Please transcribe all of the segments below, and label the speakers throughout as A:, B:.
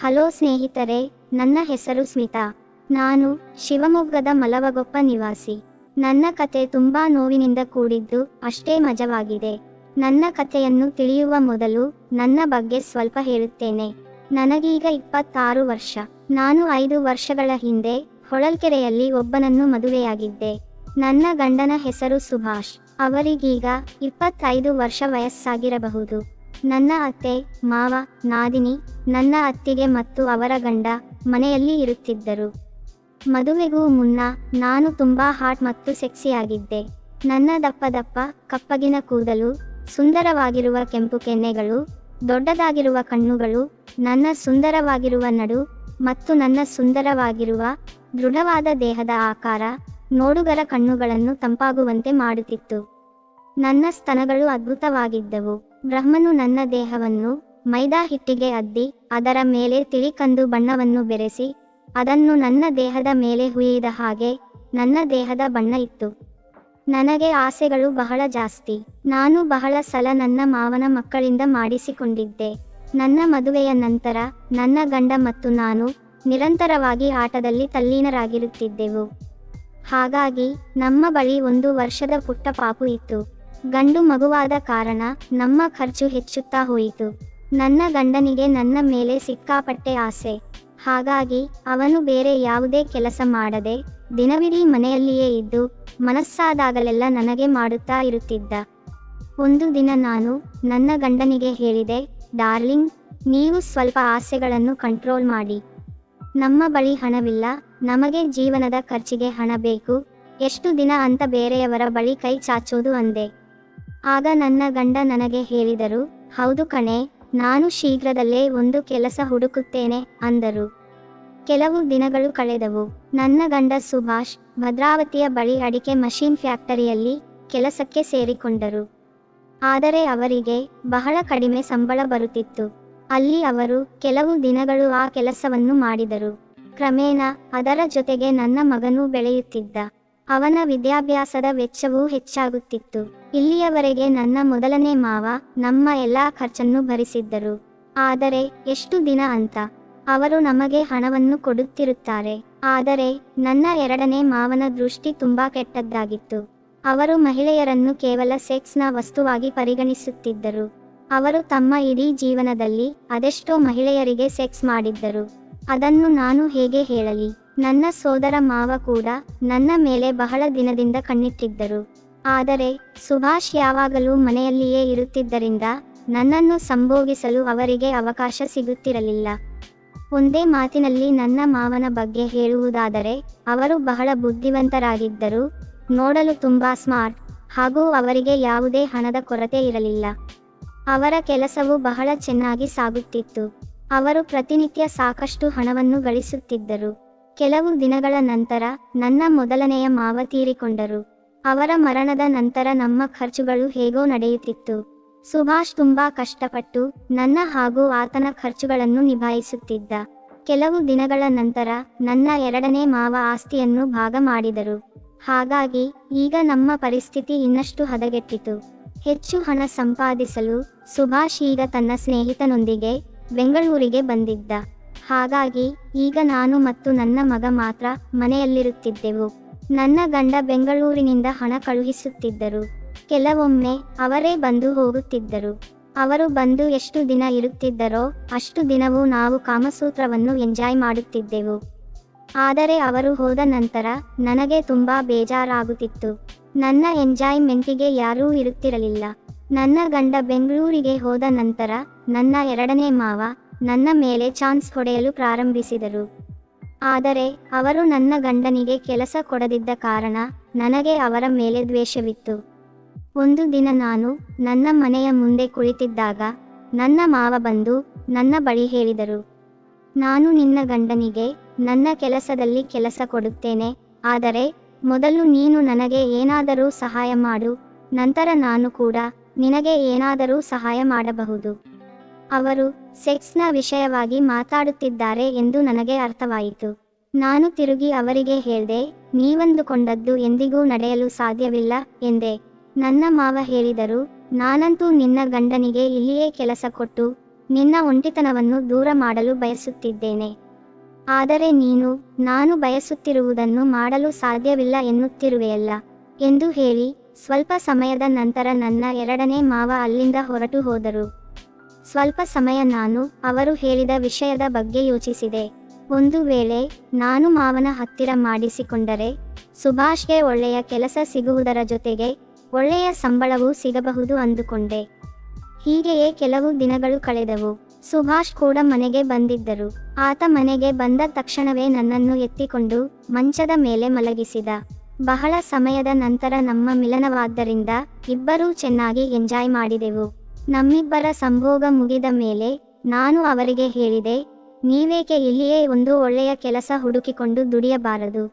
A: Hello ಸ್ನೇಹಿತರೆ, ನನ್ನ ಹೆಸರು ಸ್ಮಿತಾ. ನಾನು ಶಿವಮೊಗ್ಗದ ಮಲವಗೊಪ್ಪ ನಿವಾಸಿ. ನನ್ನ ಕತೆ ತುಂಬಾ ನೋವಿನಿಂದ ಕೂಡಿದ್ದು ಅಷ್ಟೇ ಮಜವಾಗಿದೆ. ನನ್ನ ಕಥೆಯನ್ನು ತಿಳಿಯುವ ಮೊದಲು ನನ್ನ ಬಗ್ಗೆ ಸ್ವಲ್ಪ ಹೇಳುತ್ತೇನೆ. ನನಗೀಗ ಇಪ್ಪತ್ತಾರು ವರ್ಷ. ನಾನು ಐದು ವರ್ಷಗಳ ಹಿಂದೆ ಹೊಳಲ್ಕೆರೆಯಲ್ಲಿ ಒಬ್ಬನನ್ನು ಮದುವೆಯಾಗಿದ್ದೆ. ನನ್ನ ಗಂಡನ ಹೆಸರು ಸುಭಾಷ್. ಅವರಿಗೀಗ ಇಪ್ಪತ್ತೈದು ವರ್ಷ ವಯಸ್ಸಾಗಿರಬಹುದು. ನನ್ನ ಅತ್ತೆ, ಮಾವ, ನಾದಿನಿ, ನನ್ನ ಅತ್ತಿಗೆ ಮತ್ತು ಅವರ ಗಂಡ ಮನೆಯಲ್ಲಿ ಇರುತ್ತಿದ್ದರು. ಮದುವೆಗೂ ಮುನ್ನ ನಾನು ತುಂಬ ಹಾಟ್ ಮತ್ತು ಸೆಕ್ಸಿಯಾಗಿದ್ದೆ. ನನ್ನ ದಪ್ಪ ದಪ್ಪ, ಕಪ್ಪಗಿನ ಕೂದಲು, ಸುಂದರವಾಗಿರುವ ಕೆಂಪು ಕೆನ್ನೆಗಳು, ದೊಡ್ಡದಾಗಿರುವ ಕಣ್ಣುಗಳು, ನನ್ನ ಸುಂದರವಾಗಿರುವ ನಡು ಮತ್ತು ನನ್ನ ಸುಂದರವಾಗಿರುವ ದೃಢವಾದ ದೇಹದ ಆಕಾರ, ನೋಡುಗರ ಕಣ್ಣುಗಳನ್ನು ತಂಪಾಗುವಂತೆ ಮಾಡುತ್ತಿತ್ತು. ನನ್ನ ಸ್ತನಗಳು ಅದ್ಭುತವಾಗಿದ್ದವು. ಬ್ರಹ್ಮನು ನನ್ನ ದೇಹವನ್ನು ಮೈದಾ ಹಿಟ್ಟಿಗೆ ಅದ್ದಿ, ಅದರ ಮೇಲೆ ತಿಳಿಕಂದು ಬಣ್ಣವನ್ನು ಬೆರೆಸಿ, ಅದನ್ನು ನನ್ನ ದೇಹದ ಮೇಲೆ ಹುಯಿದ ಹಾಗೆ ನನ್ನ ದೇಹದ ಬಣ್ಣ ಇತ್ತು. ನನಗೆ ಆಸೆಗಳು ಬಹಳ ಜಾಸ್ತಿ. ನಾನು ಬಹಳ ಸಲ ನನ್ನ ಮಾವನ ಮಕ್ಕಳಿಂದ ಮಾಡಿಸಿಕೊಂಡಿದ್ದೆ. ನನ್ನ ಮದುವೆಯ ನಂತರ ನನ್ನ ಗಂಡ ಮತ್ತು ನಾನು ನಿರಂತರವಾಗಿ ಆಟದಲ್ಲಿ ತಲ್ಲೀನರಾಗಿರುತ್ತಿದ್ದೆವು. ಹಾಗಾಗಿ ನಮ್ಮ ಬಳಿ ಒಂದು ವರ್ಷದ ಪುಟ್ಟ ಪಾಪು ಇತ್ತು. ಗಂಡು ಮಗುವಾದ ಕಾರಣ ನಮ್ಮ ಖರ್ಚು ಹೆಚ್ಚುತ್ತಾ ಹೋಯಿತು. ನನ್ನ ಗಂಡನಿಗೆ ನನ್ನ ಮೇಲೆ ಸಿಕ್ಕಾಪಟ್ಟೆ ಆಸೆ. ಹಾಗಾಗಿ ಅವನು ಬೇರೆ ಯಾವುದೇ ಕೆಲಸ ಮಾಡದೆ ದಿನವಿಡೀ ಮನೆಯಲ್ಲಿಯೇ ಇದ್ದು ಮನಸ್ಸಾದಾಗಲೆಲ್ಲ ನನಗೆ ಮಾಡುತ್ತಾ ಇರುತ್ತಿದ್ದ. ಒಂದು ದಿನ ನಾನು ನನ್ನ ಗಂಡನಿಗೆ ಹೇಳಿದೆ, ಡಾರ್ಲಿಂಗ್, ನೀವು ಸ್ವಲ್ಪ ಆಸೆಗಳನ್ನು ಕಂಟ್ರೋಲ್ ಮಾಡಿ. ನಮ್ಮ ಬಳಿ ಹಣವಿಲ್ಲ, ನಮಗೆ ಜೀವನದ ಖರ್ಚಿಗೆ ಹಣ ಬೇಕು. ಎಷ್ಟು ದಿನ ಅಂತ ಬೇರೆಯವರ ಬಳಿ ಕೈ ಚಾಚೋದು ಅಂದೆ. ಆಗ ನನ್ನ ಗಂಡ ನನಗೆ ಹೇಳಿದರು, ಹೌದು ಕಣೆ, ನಾನು ಶೀಘ್ರದಲ್ಲೇ ಒಂದು ಕೆಲಸ ಹುಡುಕುತ್ತೇನೆ, ಅಂದರು. ಕೆಲವು ದಿನಗಳು ಕಳೆದವು. ನನ್ನ ಗಂಡ ಸುಭಾಷ್ ಭದ್ರಾವತಿಯ ಬಳಿ ಅಡಿಕೆ ಮಷೀನ್ ಫ್ಯಾಕ್ಟರಿಯಲ್ಲಿ ಕೆಲಸಕ್ಕೆ ಸೇರಿಕೊಂಡರು. ಆದರೆ ಅವರಿಗೆ ಬಹಳ ಕಡಿಮೆ ಸಂಬಳ ಬರುತ್ತಿತ್ತು. ಅಲ್ಲಿ ಅವರು ಕೆಲವು ದಿನಗಳು ಆ ಕೆಲಸವನ್ನು ಮಾಡಿದರು. ಕ್ರಮೇಣ ಅದರ ಜೊತೆಗೆ ನನ್ನ ಮಗನೂ ಬೆಳೆಯುತ್ತಿದ್ದ. ಅವನ ವಿದ್ಯಾಭ್ಯಾಸದ ವೆಚ್ಚವೂ ಹೆಚ್ಚಾಗುತ್ತಿತ್ತು. ಇಲ್ಲಿಯವರೆಗೆ ನನ್ನ ಮೊದಲನೇ ಮಾವ ನಮ್ಮ ಎಲ್ಲಾ ಖರ್ಚನ್ನು ಭರಿಸಿದ್ದರು. ಆದರೆ, ಎಷ್ಟು ದಿನ ಅಂತ ಅವರು ನಮಗೆ ಹಣವನ್ನು ಕೊಡುತ್ತಿರುತ್ತಾರೆ. ಆದರೆ, ನನ್ನ ಎರಡನೇ ಮಾವನ ದೃಷ್ಟಿ ತುಂಬಾ ಕೆಟ್ಟದ್ದಾಗಿತ್ತು. ಅವರು ಮಹಿಳೆಯರನ್ನು ಕೇವಲ ಸೆಕ್ಸ್ನ ವಸ್ತುವಾಗಿ ಪರಿಗಣಿಸುತ್ತಿದ್ದರು. ಅವರು ತಮ್ಮ ಇಡೀ ಜೀವನದಲ್ಲಿ ಅದೆಷ್ಟೋ ಮಹಿಳೆಯರಿಗೆ ಸೆಕ್ಸ್ ಮಾಡಿದ್ದರು. ಅದನ್ನು ನಾನು ಹೇಗೆ ಹೇಳಲಿ? ನನ್ನ ಸೋದರ ಮಾವ ಕೂಡ ನನ್ನ ಮೇಲೆ ಬಹಳ ದಿನದಿಂದ ಕಣ್ಣಿಟ್ಟಿದ್ದರು. ಆದರೆ ಸುಭಾಷ್ ಯಾವಾಗಲೂ ಮನೆಯಲ್ಲಿಯೇ ಇರುತ್ತಿದ್ದರಿಂದ ನನ್ನನ್ನು ಸಂಭೋಗಿಸಲು ಅವರಿಗೆ ಅವಕಾಶ ಸಿಗುತ್ತಿರಲಿಲ್ಲ. ಒಂದೇ ಮಾತಿನಲ್ಲಿ ನನ್ನ ಮಾವನ ಬಗ್ಗೆ ಹೇಳುವುದಾದರೆ, ಅವರು ಬಹಳ ಬುದ್ಧಿವಂತರಾಗಿದ್ದರು ನೋಡಲು ತುಂಬಾ ಸ್ಮಾರ್ಟ್ ಹಾಗೂ ಅವರಿಗೆ ಯಾವುದೇ ಹಣದ ಕೊರತೆ ಇರಲಿಲ್ಲ. ಅವರ ಕೆಲಸವು ಬಹಳ ಚೆನ್ನಾಗಿ ಸಾಗುತ್ತಿತ್ತು. ಅವರು ಪ್ರತಿನಿತ್ಯ ಸಾಕಷ್ಟು ಹಣವನ್ನು ಗಳಿಸುತ್ತಿದ್ದರು. ಕೆಲವು ದಿನಗಳ ನಂತರ ನನ್ನ ಮೊದಲನೆಯ ಮಾವ ತೀರಿಕೊಂಡರು. ಅವರ ಮರಣದ ನಂತರ ನಮ್ಮ ಖರ್ಚುಗಳು ಹೇಗೋ ನಡೆಯುತ್ತಿತ್ತು. ಸುಭಾಷ್ ತುಂಬಾ ಕಷ್ಟಪಟ್ಟು ನನ್ನ ಹಾಗೂ ಆತನ ಖರ್ಚುಗಳನ್ನು ನಿಭಾಯಿಸುತ್ತಿದ್ದ. ಕೆಲವು ದಿನಗಳ ನಂತರ ನನ್ನ ಎರಡನೇ ಮಾವ ಆಸ್ತಿಯನ್ನು ಭಾಗ ಮಾಡಿದರು. ಹಾಗಾಗಿ ಈಗ ನಮ್ಮ ಪರಿಸ್ಥಿತಿ ಇನ್ನಷ್ಟು ಹದಗೆಟ್ಟಿತು. ಹೆಚ್ಚು ಹಣ ಸಂಪಾದಿಸಲು ಸುಭಾಷ್ ಈಗ ತನ್ನ ಸ್ನೇಹಿತನೊಂದಿಗೆ ಬೆಂಗಳೂರಿಗೆ ಬಂದಿದ್ದ. ಹಾಗಾಗಿ ಈಗ ನಾನು ಮತ್ತು ನನ್ನ ಮಗ ಮಾತ್ರ ಮನೆಯಲ್ಲಿರುತ್ತಿದ್ದೆವು. ನನ್ನ ಗಂಡ ಬೆಂಗಳೂರಿನಿಂದ ಹಣ ಕಳುಹಿಸುತ್ತಿದ್ದರು. ಕೆಲವೊಮ್ಮೆ ಅವರೇ ಬಂದು ಹೋಗುತ್ತಿದ್ದರು. ಅವರು ಬಂದು ಎಷ್ಟು ದಿನ ಇರುತ್ತಿದ್ದರೋ ಅಷ್ಟು ದಿನವೂ ನಾವು ಕಾಮಸೂತ್ರವನ್ನು ಎಂಜಾಯ್ ಮಾಡುತ್ತಿದ್ದೆವು. ಆದರೆ ಅವರು ಹೋದ ನಂತರ ನನಗೆ ತುಂಬಾ ಬೇಜಾರಾಗುತ್ತಿತ್ತು. ನನ್ನ ಎಂಜಾಯ್ಮೆಂಟಿಗೆ ಯಾರೂ ಇರುತ್ತಿರಲಿಲ್ಲ. ನನ್ನ ಗಂಡ ಬೆಂಗಳೂರಿಗೆ ಹೋದ ನಂತರ ನನ್ನ ಎರಡನೇ ಮಾವ ನನ್ನ ಮೇಲೆ ಚಾನ್ಸ್ ಹೊಡೆಯಲು ಪ್ರಾರಂಭಿಸಿದರು. ಆದರೆ ಅವರು ನನ್ನ ಗಂಡನಿಗೆ ಕೆಲಸ ಕೊಡದಿದ್ದ ಕಾರಣ ನನಗೆ ಅವರ ಮೇಲೆ ದ್ವೇಷವಿತ್ತು. ಒಂದು ದಿನ ನಾನು ನನ್ನ ಮನೆಯ ಮುಂದೆ ಕುಳಿತಿದ್ದಾಗ ನನ್ನ ಮಾವ ಬಂದು ನನ್ನ ಬಳಿ ಹೇಳಿದರು, ನಾನು ನಿನ್ನ ಗಂಡನಿಗೆ ನನ್ನ ಕೆಲಸದಲ್ಲಿ ಕೆಲಸ ಕೊಡುತ್ತೇನೆ, ಆದರೆ ಮೊದಲು ನೀನು ನನಗೆ ಏನಾದರೂ ಸಹಾಯ ಮಾಡು, ನಂತರ ನಾನು ಕೂಡ ನಿನಗೆ ಏನಾದರೂ ಸಹಾಯ ಮಾಡಬಹುದು. ಅವರು ಸೆಕ್ಸ್ನ ವಿಷಯವಾಗಿ ಮಾತಾಡುತ್ತಿದ್ದಾರೆ ಎಂದು ನನಗೆ ಅರ್ಥವಾಯಿತು. ನಾನು ತಿರುಗಿ ಅವರಿಗೆ ಹೇಳಿದೆ ನೀವಂದುಕೊಂಡದ್ದು ಎಂದಿಗೂ ನಡೆಯಲು ಸಾಧ್ಯವಿಲ್ಲ, ಎಂದೆ. ನನ್ನ ಮಾವ ಹೇಳಿದರು, ನಾನಂತೂ ನಿನ್ನ ಗಂಡನಿಗೆ ಇಲ್ಲಿಯೇ ಕೆಲಸ ಕೊಟ್ಟು, ನಿನ್ನ ಒಂಟಿತನವನ್ನು ದೂರ ಮಾಡಲು ಬಯಸುತ್ತಿದ್ದೇನೆ. ಆದರೆ ನೀನು, ನಾನು ಬಯಸುತ್ತಿರುವುದನ್ನು ಮಾಡಲು ಸಾಧ್ಯವಿಲ್ಲ ಎನ್ನುತ್ತಿರುವೆಯಲ್ಲ, ಎಂದು ಹೇಳಿ, ಸ್ವಲ್ಪ ಸಮಯದ ನಂತರ ನನ್ನ ಎರಡನೇ ಮಾವ ಅಲ್ಲಿಂದ ಹೊರಟು ಹೋದರು. ಸ್ವಲ್ಪ ಸಮಯ ನಾನು ಅವರು ಹೇಳಿದ ವಿಷಯದ ಬಗ್ಗೆ ಯೋಚಿಸಿದೆ. ಒಂದು ವೇಳೆ ನಾನು ಮಾವನ ಹತ್ತಿರ ಮಾಡಿಸಿಕೊಂಡರೆ ಸುಭಾಷ್ಗೆ ಒಳ್ಳೆಯ ಕೆಲಸ ಸಿಗುವುದರ ಜೊತೆಗೆ ಒಳ್ಳೆಯ ಸಂಬಳವೂ ಸಿಗಬಹುದು ಅಂದುಕೊಂಡೆ. ಹೀಗೆಯೇ ಕೆಲವು ದಿನಗಳು ಕಳೆದವು. ಸುಭಾಷ್ ಕೂಡ ಮನೆಗೆ ಬಂದಿದ್ದರು. ಆತ ಮನೆಗೆ ಬಂದ ತಕ್ಷಣವೇ ನನ್ನನ್ನು ಎತ್ತಿಕೊಂಡು ಮಂಚದ ಮೇಲೆ ಮಲಗಿಸಿದ. ಬಹಳ ಸಮಯದ ನಂತರ ನಮ್ಮ ಮಿಲನವಾದ್ದರಿಂದ ಇಬ್ಬರೂ ಚೆನ್ನಾಗಿ ಎಂಜಾಯ್ ಮಾಡಿದೆವು. ನಮ್ಮಿಬ್ಬರ ಸಂಭೋಗ ಮುಗಿದ ಮೇಲೆ ನಾನು ಅವರಿಗೆ ಹೇಳಿದೆ, ನೀವೇಕೆ ಇಲ್ಲಿಯೇ ಒಂದು ಒಳ್ಳೆಯ ಕೆಲಸ ಹುಡುಕಿಕೊಂಡು ದುಡಿಯಬಾರದು.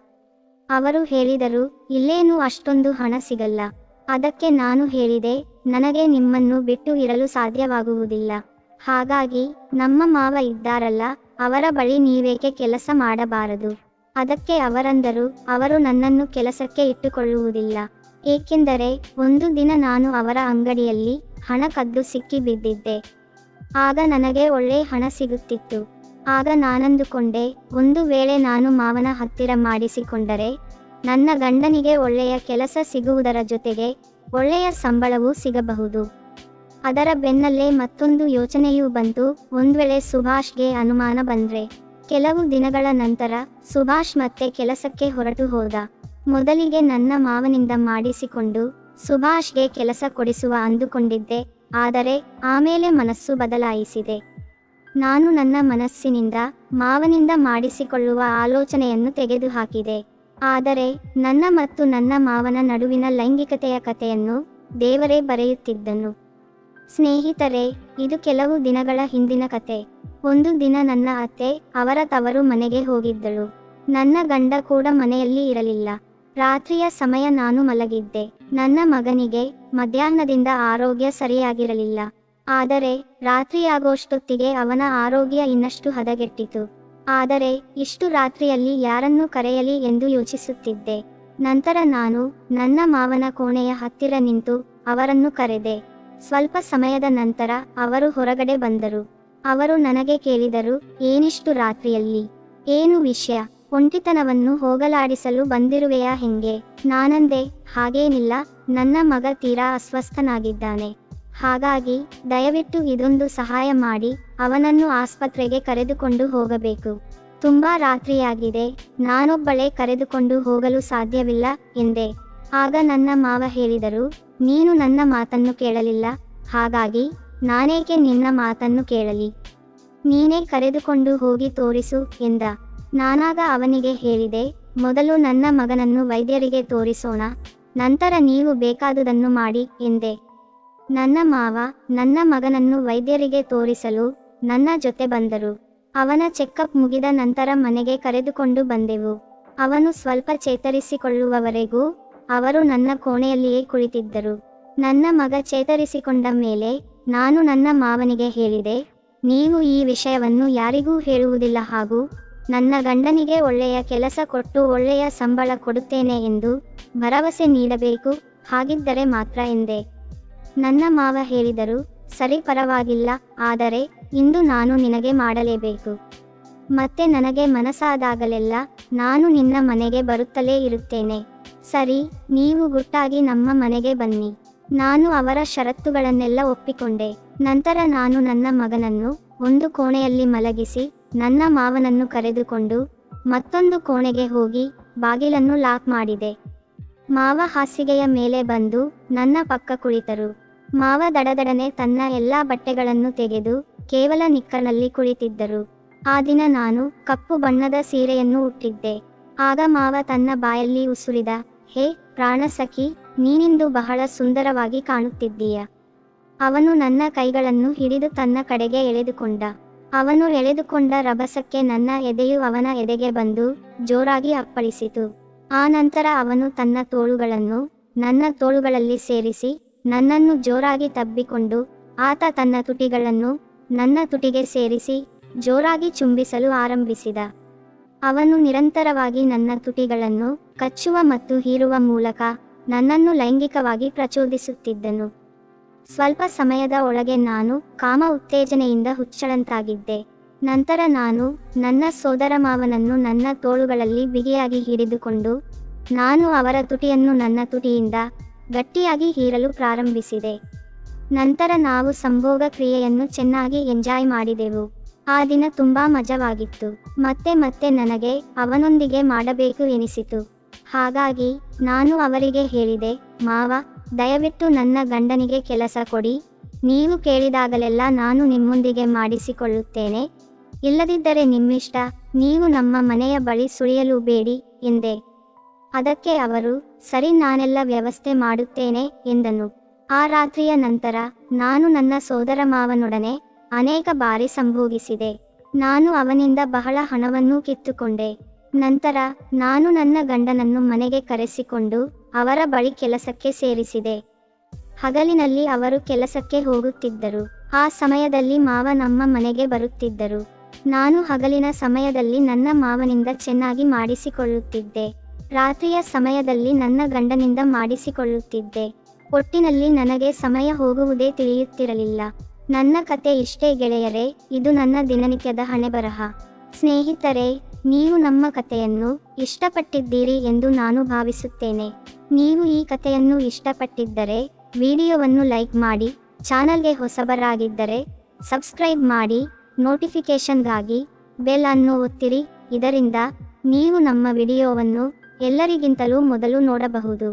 A: ಅವರು ಹೇಳಿದರು, ಇಲ್ಲೇನೂ ಅಷ್ಟೊಂದು ಹಣ ಸಿಗಲ್ಲ. ಅದಕ್ಕೆ ನಾನು ಹೇಳಿದೆ, ನನಗೆ ನಿಮ್ಮನ್ನು ಬಿಟ್ಟು ಇರಲು ಸಾಧ್ಯವಾಗುವುದಿಲ್ಲ. ಹಾಗಾಗಿ, ನಮ್ಮ ಮಾವ ಇದ್ದಾರಲ್ಲ, ಅವರ ಬಳಿ ನೀವೇಕೆ ಕೆಲಸ ಮಾಡಬಾರದು? ಅದಕ್ಕೆ ಅವರಂದರು, ಅವರು ನನ್ನನ್ನು ಕೆಲಸಕ್ಕೆ ಇಟ್ಟುಕೊಳ್ಳುವುದಿಲ್ಲ. ಏಕೆಂದರೆ, ಒಂದು ದಿನ ನಾನು ಅವರ ಅಂಗಡಿಯಲ್ಲಿ ಹಣ ಕದ್ದು ಸಿಕ್ಕಿ ಬಿದ್ದಿದ್ದೆ. ಆಗ ನನಗೆ ಒಳ್ಳೆ ಹಣ ಸಿಗುತ್ತಿತ್ತು. ಆಗ ನಾನಂದುಕೊಂಡೆ, ಒಂದು ವೇಳೆ ನಾನು ಮಾವನ ಹತ್ತಿರ ಮಾಡಿಸಿಕೊಂಡರೆ, ನನ್ನ ಗಂಡನಿಗೆ ಒಳ್ಳೆಯ ಕೆಲಸ ಸಿಗುವುದರ ಜೊತೆಗೆ ಒಳ್ಳೆಯ ಸಂಬಳವೂ ಸಿಗಬಹುದು. ಅದರ ಬೆನ್ನಲ್ಲೇ ಮತ್ತೊಂದು ಯೋಚನೆಯೂ ಬಂತು. ಒಂದ್ವೇಳೆ ಸುಭಾಷ್ಗೆ ಅನುಮಾನ ಬಂದ್ರೆ, ಕೆಲವು ದಿನಗಳ ನಂತರ ಸುಭಾಷ್ ಮತ್ತೆ ಕೆಲಸಕ್ಕೆ ಹೊರಟು ಹೋದ. ಮೊದಲಿಗೆ ನನ್ನ ಮಾವನಿಂದ ಮಾಡಿಸಿಕೊಂಡು ಸುಭಾಷ್ಗೆ ಕೆಲಸ ಕೊಡಿಸುವ ಅಂದುಕೊಂಡಿದ್ದೆ, ಆದರೆ ಆಮೇಲೆ ಮನಸ್ಸು ಬದಲಾಯಿಸಿದೆ. ನಾನು ನನ್ನ ಮನಸ್ಸಿನಿಂದ, ಮಾವನಿಂದ ಮಾಡಿಸಿಕೊಳ್ಳುವ ಆಲೋಚನೆಯನ್ನು ತೆಗೆದುಹಾಕಿದೆ. ಆದರೆ ನನ್ನ ಮತ್ತು ನನ್ನ ಮಾವನ ನಡುವಿನ ಲೈಂಗಿಕತೆಯ ಕಥೆಯನ್ನು ದೇವರೇ ಬರೆಯುತ್ತಿದ್ದನು. ಸ್ನೇಹಿತರೆ, ಇದು ಕೆಲವು ದಿನಗಳ ಹಿಂದಿನ ಕತೆ. ಒಂದು ದಿನ ನನ್ನ ಅತ್ತೆ ಅವರ ತವರು ಮನೆಗೆ ಹೋಗಿದ್ದಳು. ನನ್ನ ಗಂಡ ಕೂಡ ಮನೆಯಲ್ಲಿ ಇರಲಿಲ್ಲ. ರಾತ್ರಿಯ ಸಮಯ ನಾನು ಮಲಗಿದ್ದೆ. ನನ್ನ ಮಗನಿಗೆ ಮಧ್ಯಾಹ್ನದಿಂದ ಆರೋಗ್ಯ ಸರಿಯಾಗಿರಲಿಲ್ಲ. ಆದರೆ ರಾತ್ರಿಯಾಗೋಷ್ಟೊತ್ತಿಗೆ ಅವನ ಆರೋಗ್ಯ ಇನ್ನಷ್ಟು ಹದಗೆಟ್ಟಿತು. ಆದರೆ ಇಷ್ಟು ರಾತ್ರಿಯಲ್ಲಿ ಯಾರನ್ನು ಕರೆಯಲಿ ಎಂದು ಯೋಚಿಸುತ್ತಿದ್ದೆ. ನಂತರ ನಾನು ನನ್ನ ಮಾವನ ಕೋಣೆಯ ಹತ್ತಿರ ನಿಂತು ಅವರನ್ನು ಕರೆದೆ. ಸ್ವಲ್ಪ ಸಮಯದ ನಂತರ ಅವರು ಹೊರಗಡೆ ಬಂದರು. ಅವರು ನನಗೆ ಕೇಳಿದರು, ಏನಿಷ್ಟು ರಾತ್ರಿಯಲ್ಲಿ? ಏನು ವಿಷಯ? ಒಂಟಿತನವನ್ನು ಹೋಗಲಾಡಿಸಲು ಬಂದಿರುವೆಯಾ ಹೆಂಗೆ? ನಾನಂದೆ, ಹಾಗೇನಿಲ್ಲ, ನನ್ನ ಮಗ ತೀರಾ ಅಸ್ವಸ್ಥನಾಗಿದ್ದಾನೆ. ಹಾಗಾಗಿ, ದಯವಿಟ್ಟು ಇದೊಂದು ಸಹಾಯ ಮಾಡಿ, ಅವನನ್ನು ಆಸ್ಪತ್ರೆಗೆ ಕರೆದುಕೊಂಡು ಹೋಗಬೇಕು. ತುಂಬಾ ರಾತ್ರಿಯಾಗಿದೆ, ನಾನೊಬ್ಬಳೇ ಕರೆದುಕೊಂಡು ಹೋಗಲು ಸಾಧ್ಯವಿಲ್ಲ, ಎಂದೆ. ಆಗ ನನ್ನ ಮಾವ ಹೇಳಿದರು, ನೀನು ನನ್ನ ಮಾತನ್ನು ಕೇಳಲಿಲ್ಲ, ಹಾಗಾಗಿ, ನಾನೇಕೆ ನಿನ್ನ ಮಾತನ್ನು ಕೇಳಲಿ? ನೀನೇ ಕರೆದುಕೊಂಡು ಹೋಗಿ ತೋರಿಸು, ಎಂದ. ನಾನಾಗ ಅವನಿಗೆ ಹೇಳಿದೆ, ಮೊದಲು ನನ್ನ ಮಗನನ್ನು ವೈದ್ಯರಿಗೆ ತೋರಿಸೋಣ, ನಂತರ ನೀವು ಬೇಕಾದುದನ್ನು ಮಾಡಿ, ಎಂದೆ. ನನ್ನ ಮಾವ ನನ್ನ ಮಗನನ್ನು ವೈದ್ಯರಿಗೆ ತೋರಿಸಲು ನನ್ನ ಜೊತೆ ಬಂದರು. ಅವನ ಚೆಕಪ್ ಮುಗಿದ ನಂತರ ಮನೆಗೆ ಕರೆದುಕೊಂಡು ಬಂದೆವು. ಅವನು ಸ್ವಲ್ಪ ಚೇತರಿಸಿಕೊಳ್ಳುವವರೆಗೂ ಅವರು ನನ್ನ ಕೋಣೆಯಲ್ಲಿಯೇ ಕುಳಿತಿದ್ದರು. ನನ್ನ ಮಗ ಚೇತರಿಸಿಕೊಂಡ ಮೇಲೆ ನಾನು ನನ್ನ ಮಾವನಿಗೆ ಹೇಳಿದೆ, ನೀವು ಈ ವಿಷಯವನ್ನು ಯಾರಿಗೂ ಹೇಳುವುದಿಲ್ಲ ಹಾಗೂ ನನ್ನ ಗಂಡನಿಗೆ ಒಳ್ಳೆಯ ಕೆಲಸ ಕೊಟ್ಟು ಒಳ್ಳೆಯ ಸಂಬಳ ಕೊಡುತ್ತೇನೆ ಎಂದು ಭರವಸೆ ನೀಡಬೇಕು, ಹಾಗಿದ್ದರೆ ಮಾತ್ರ ಎಂದೆ. ನನ್ನ ಮಾವ ಹೇಳಿದರು, ಸರಿ ಪರವಾಗಿಲ್ಲ, ಆದರೆ ಇಂದು ನಾನು ನಿನಗೆ ಮಾಡಲೇಬೇಕು. ಮತ್ತೆ ನನಗೆ ಮನಸ್ಸಾದಾಗಲೆಲ್ಲ ನಾನು ನಿನ್ನ ಮನೆಗೆ ಬರುತ್ತಲೇ ಇರುತ್ತೇನೆ. ಸರಿ, ನೀವು ಗುಟ್ಟಾಗಿ ನಮ್ಮ ಮನೆಗೆ ಬನ್ನಿ. ನಾನು ಅವರ ಷರತ್ತುಗಳನ್ನೆಲ್ಲ ಒಪ್ಪಿಕೊಂಡೆ. ನಂತರ ನಾನು ನನ್ನ ಮಗನನ್ನು ಒಂದು ಕೋಣೆಯಲ್ಲಿ ಮಲಗಿಸಿ ನನ್ನ ಮಾವನನ್ನು ಕರೆದುಕೊಂಡು ಮತ್ತೊಂದು ಕೋಣೆಗೆ ಹೋಗಿ ಬಾಗಿಲನ್ನು ಲಾಕ್ ಮಾಡಿದೆ. ಮಾವ ಹಾಸಿಗೆಯ ಮೇಲೆ ಬಂದು ನನ್ನ ಪಕ್ಕ ಕುಳಿತರು. ಮಾವ ದಡದಡನೆ ತನ್ನ ಎಲ್ಲಾ ಬಟ್ಟೆಗಳನ್ನು ತೆಗೆದು ಕೇವಲ ನಿಕ್ಕರ್ನಲ್ಲಿ ಕುಳಿತಿದ್ದರು. ಆ ದಿನ ನಾನು ಕಪ್ಪು ಬಣ್ಣದ ಸೀರೆಯನ್ನು ಉಟ್ಟಿದ್ದೆ. ಆಗ ಮಾವ ತನ್ನ ಬಾಯಲ್ಲಿ ಉಸುರಿದ, ಹೇ ಪ್ರಾಣಸಖಿ ನೀನಿಂದು ಬಹಳ ಸುಂದರವಾಗಿ ಕಾಣುತ್ತಿದ್ದೀಯ. ಅವನು ನನ್ನ ಕೈಗಳನ್ನು ಹಿಡಿದು ತನ್ನ ಕಡೆಗೆ ಎಳೆದುಕೊಂಡ. ಅವನು ಎಳೆದುಕೊಂಡ ರಭಸಕ್ಕೆ ನನ್ನ ಎದೆಯು ಅವನ ಎದೆಗೆ ಬಂದು ಜೋರಾಗಿ ಅಪ್ಪಳಿಸಿತು. ಆ ನಂತರ ಅವನು ತನ್ನ ತೋಳುಗಳನ್ನು ನನ್ನ ತೋಳುಗಳಲ್ಲಿ ಸೇರಿಸಿ ನನ್ನನ್ನು ಜೋರಾಗಿ ತಬ್ಬಿಕೊಂಡು ಆತ ತನ್ನ ತುಟಿಗಳನ್ನು ನನ್ನ ತುಟಿಗೆ ಸೇರಿಸಿ ಜೋರಾಗಿ ಚುಂಬಿಸಲು ಆರಂಭಿಸಿದ. ಅವನು ನಿರಂತರವಾಗಿ ನನ್ನ ತುಟಿಗಳನ್ನು ಕಚ್ಚುವ ಮತ್ತು ಹೀರುವ ಮೂಲಕ ನನ್ನನ್ನು ಲೈಂಗಿಕವಾಗಿ ಪ್ರಚೋದಿಸುತ್ತಿದ್ದನು. ಸ್ವಲ್ಪ ಸಮಯದ ಒಳಗೆ ನಾನು ಕಾಮ ಉತ್ತೇಜನೆಯಿಂದ ಹುಚ್ಚಳಂತಾಗಿದ್ದೆ. ನಂತರ ನಾನು ನನ್ನ ಸೋದರ ಮಾವನನ್ನು ನನ್ನ ತೋಳುಗಳಲ್ಲಿ ಬಿಗಿಯಾಗಿ ಹಿಡಿದುಕೊಂಡು ನಾನು ಅವರ ತುಟಿಯನ್ನು ನನ್ನ ತುಟಿಯಿಂದ ಗಟ್ಟಿಯಾಗಿ ಹೀರಲು ಪ್ರಾರಂಭಿಸಿದೆ. ನಂತರ ನಾವು ಸಂಭೋಗ ಕ್ರಿಯೆಯನ್ನು ಚೆನ್ನಾಗಿ ಎಂಜಾಯ್ ಮಾಡಿದೆವು. ಆ ದಿನ ತುಂಬ ಮಜವಾಗಿತ್ತು. ಮತ್ತೆ ಮತ್ತೆ ನನಗೆ ಅವನೊಂದಿಗೆ ಮಾಡಬೇಕು ಎನಿಸಿತು. ಹಾಗಾಗಿ ನಾನು ಅವರಿಗೆ ಹೇಳಿದೆ, ಮಾವ ದಯವಿಟ್ಟು ನನ್ನ ಗಂಡನಿಗೆ ಕೆಲಸ ಕೊಡಿ. ನೀವು ಕೇಳಿದಾಗಲೆಲ್ಲ ನಾನು ನಿಮ್ಮೊಂದಿಗೆ ಮಾಡಿಸಿಕೊಳ್ಳುತ್ತೇನೆ. ಇಲ್ಲದಿದ್ದರೆ ನಿಮ್ಮಿಷ್ಟ, ನೀವು ನಮ್ಮ ಮನೆಯ ಬಳಿ ಸುಳಿಯಲು ಬೇಡಿ ಎಂದೆ. ಅದಕ್ಕೆ ಅವರು, ಸರಿ, ನಾನೆಲ್ಲ ವ್ಯವಸ್ಥೆ ಮಾಡುತ್ತೇನೆ ಎಂದನು. ಆ ರಾತ್ರಿಯ ನಂತರ, ನಾನು ನನ್ನ ಸೋದರ ಮಾವನೊಡನೆ ಅನೇಕ ಬಾರಿ ಸಂಭೋಗಿಸಿದೆ. ನಾನು ಅವನಿಂದ ಬಹಳ ಹಣವನ್ನೂ ಕಿತ್ತುಕೊಂಡೆ. ನಂತರ, ನಾನು ನನ್ನ ಗಂಡನನ್ನು ಮನೆಗೆ ಕರೆಸಿಕೊಂಡು ಅವರ ಬಳಿ ಕೆಲಸಕ್ಕೆ ಸೇರಿಸಿದೆ. ಹಗಲಿನಲ್ಲಿ ಅವರು ಕೆಲಸಕ್ಕೆ ಹೋಗುತ್ತಿದ್ದರು. ಆ ಸಮಯದಲ್ಲಿ ಮಾವ ನಮ್ಮ ಮನೆಗೆ ಬರುತ್ತಿದ್ದರು. ನಾನು ಹಗಲಿನ ಸಮಯದಲ್ಲಿ ನನ್ನ ಮಾವನಿಂದ ಚೆನ್ನಾಗಿ ಮಾಡಿಸಿಕೊಳ್ಳುತ್ತಿದ್ದೆ. ರಾತ್ರಿಯ ಸಮಯದಲ್ಲಿ ನನ್ನ ಗಂಡನಿಂದ ಮಾಡಿಸಿಕೊಳ್ಳುತ್ತಿದ್ದೆ. ಒಟ್ಟಿನಲ್ಲಿ ನನಗೆ ಸಮಯ ಹೋಗುವುದೇ ತಿಳಿಯುತ್ತಿರಲಿಲ್ಲ. ನನ್ನ ಕತೆ ಇಷ್ಟೇ ಗೆಳೆಯರೇ, ಇದು ನನ್ನ ದಿನನಿತ್ಯದ ಹಣೆಬರಹ. ಸ್ನೇಹಿತರೆ, ನೀವು ನಮ್ಮ ಕಥೆಯನ್ನು ಇಷ್ಟಪಟ್ಟಿದ್ದೀರಿ ಎಂದು ನಾನು ಭಾವಿಸುತ್ತೇನೆ. ನೀವು ಈ ಕಥೆಯನ್ನು ಇಷ್ಟಪಟ್ಟಿದ್ದರೆ ವಿಡಿಯೋವನ್ನು ಲೈಕ್ ಮಾಡಿ, ಚಾನಲ್ಗೆ ಹೊಸಬರಾಗಿದ್ದರೆ ಸಬ್ಸ್ಕ್ರೈಬ್ ಮಾಡಿ, ನೋಟಿಫಿಕೇಷನ್ಗಾಗಿ ಬೆಲ್ ಅನ್ನು ಒತ್ತಿರಿ. ಇದರಿಂದ ನೀವು ನಮ್ಮ ವಿಡಿಯೋವನ್ನು ಎಲ್ಲರಿಗಿಂತಲೂ ಮೊದಲು ನೋಡಬಹುದು.